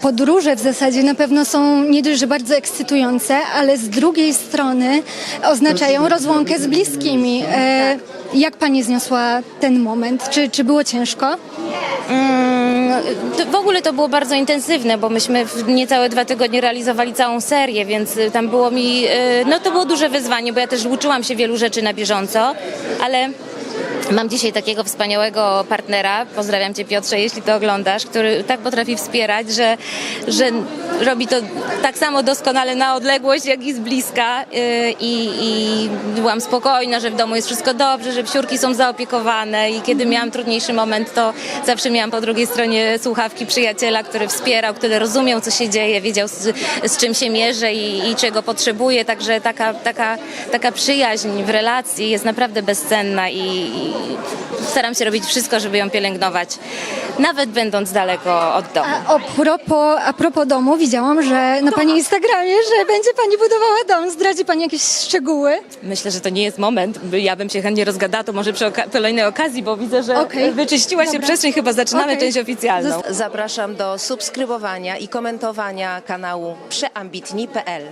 podróże w zasadzie na pewno są nie dość, że bardzo ekscytujące, ale z drugiej strony oznaczają rozłąkę z bliskimi. E, jak pani zniosła ten moment? Czy, czy było ciężko? Mm, to w ogóle to było bardzo intensywne, bo myśmy w niecałe dwa tygodnie realizowali całą serię, więc y, tam było mi, y, no to było duże wyzwanie, bo ja też uczyłam się wielu rzeczy na bieżąco, ale mam dzisiaj takiego wspaniałego partnera, pozdrawiam Cię Piotrze, jeśli to oglądasz, który tak potrafi wspierać, że, że robi to tak samo doskonale na odległość, jak i z bliska. Y, i, i byłam spokojna, że w domu jest wszystko dobrze, że psiurki są zaopiekowane i kiedy miałam trudniejszy moment, to zawsze miałam po drugiej stronie słuchawki przyjaciela, który wspierał, który rozumiał, co się dzieje, wiedział z, z czym się mierzę i, i czego potrzebuję, także taka, taka, taka przyjaźń w relacji jest naprawdę bezcenna i, i staram się robić wszystko, żeby ją pielęgnować, nawet będąc daleko od domu. A, o propos, a propos domu, widziałam, że na pani Instagramie, że będzie pani budowała dom. Zdradzi pani jakieś szczegóły? Myślę, że to nie jest moment. Ja bym się chętnie rozgadała, to może przy oka- kolejnej okazji, bo widzę, że Okej. wyczyściła się Dobra. przestrzeń, chyba zaczynamy Okej. część oficjalną. Zapraszam do subskrybowania i komentowania kanału przeambitni.pl.